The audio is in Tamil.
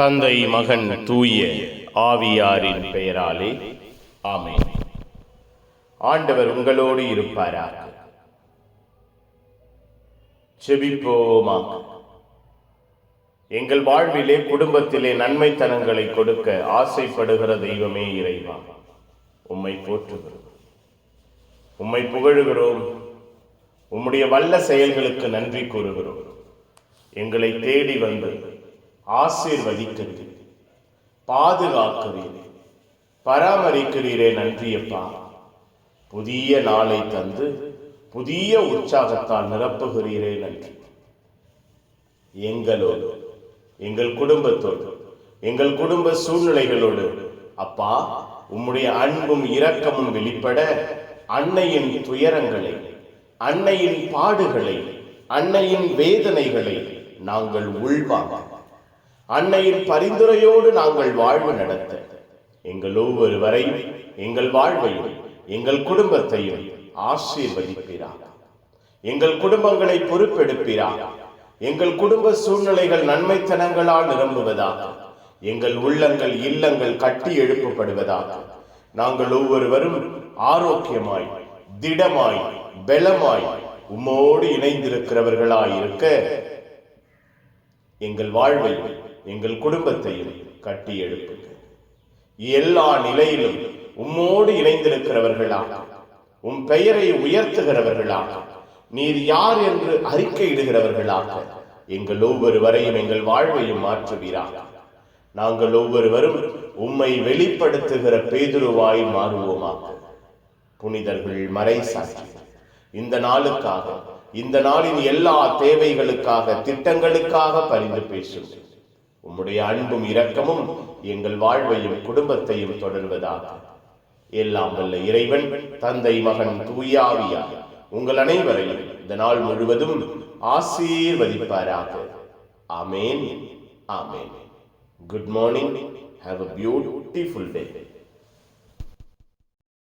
தந்தை மகன் தூய ஆவியாரின் பெயராலே. ஆமே ஆண்டவர் உங்களோடு இருப்பாரா செபிப்போமா. எங்கள் வாழ்விலே குடும்பத்திலே நன்மைத்தனங்களை கொடுக்க ஆசைப்படுகிற தெய்வமே இறைவா. உம்மை போற்றுகிறோம். உம்மை புகழுகிறோம். உம்முடைய வல்ல செயல்களுக்கு நன்றி கூறுகிறோம். எங்களை தேடி வந்து ஆசீர்வதிக்கிறீர் பாதுகாக்கிறீர் பராமரிக்கிறீரே நன்றியப்பா. புதிய நாளை தந்து புதிய உற்சாகத்தால் நிரப்புகிறீரே நன்றி. எங்களோடு எங்கள் குடும்பத்தோடு எங்கள் குடும்ப சூழ்நிலைகளோடு அப்பா உம்முடைய அன்பும் இரக்கமும் வெளிப்பட அன்னையின் துயரங்களை அன்னையின் பாடுகளை அன்னையின் வேதனைகளை நாங்கள் உள்வாங்க. அன்னையின் பரிந்துரையோடு நாங்கள் வாழ்வு நடத்த. எங்கள் ஒவ்வொருவரையும் எங்கள் வாழ்வையும் எங்கள் குடும்பத்தையும் ஆசீர்வதிப்பீராக. எங்கள் குடும்பங்களை பொறுப்பெடுப்பீராக. எங்கள் குடும்ப சூழ்நிலைகள் நன்மைத்தனங்களால் நிரம்புவதாக. எங்கள் உள்ளங்கள் இல்லங்கள் கட்டி எழுப்பப்படுவதாக. நாங்கள் ஒவ்வொருவரும் ஆரோக்கியமாய் திடமாய் பலமாய் உம்மோடு இணைந்திருக்கிறவர்களாய் இருக்க எங்கள் வாழ்வையும் எங்கள் குடும்பத்தையும் கட்டி எழுப்புங்க எல்லா நிலையிலும் உம்மோடு இணைந்திருக்கிறவர்களாக உம் பெயரை உயர்த்துகிறவர்களாக நீர் யார் என்று அறிக்கையிடுகிறவர்களாக எங்கள் ஒவ்வொருவரையும் எங்கள் வாழ்வையும் மாற்றுவீராக. நாங்கள் ஒவ்வொருவரும் உம்மை வெளிப்படுத்துகிற பேதுருவாய் மாறுவோமாக. புனிதர்கள் மறை சாட்சி. இந்த நாளுக்காக இந்த நாளின் எல்லா தேவைகளுக்காக திட்டங்களுக்காக பரிந்து பேசும். உம்முடைய அன்பும் இரக்கமும் எங்கள் வாழ்வையும் குடும்பத்தையும் தொடர்வதாக. எல்லாம் வல்ல இறைவன் தந்தை மகன் தூயாவியா உங்கள் அனைவரையும் இந்த நாள் முழுவதும் ஆசீர்வதிப்பாராக. ஆமேன் ஆமேன். Good morning have a beautiful day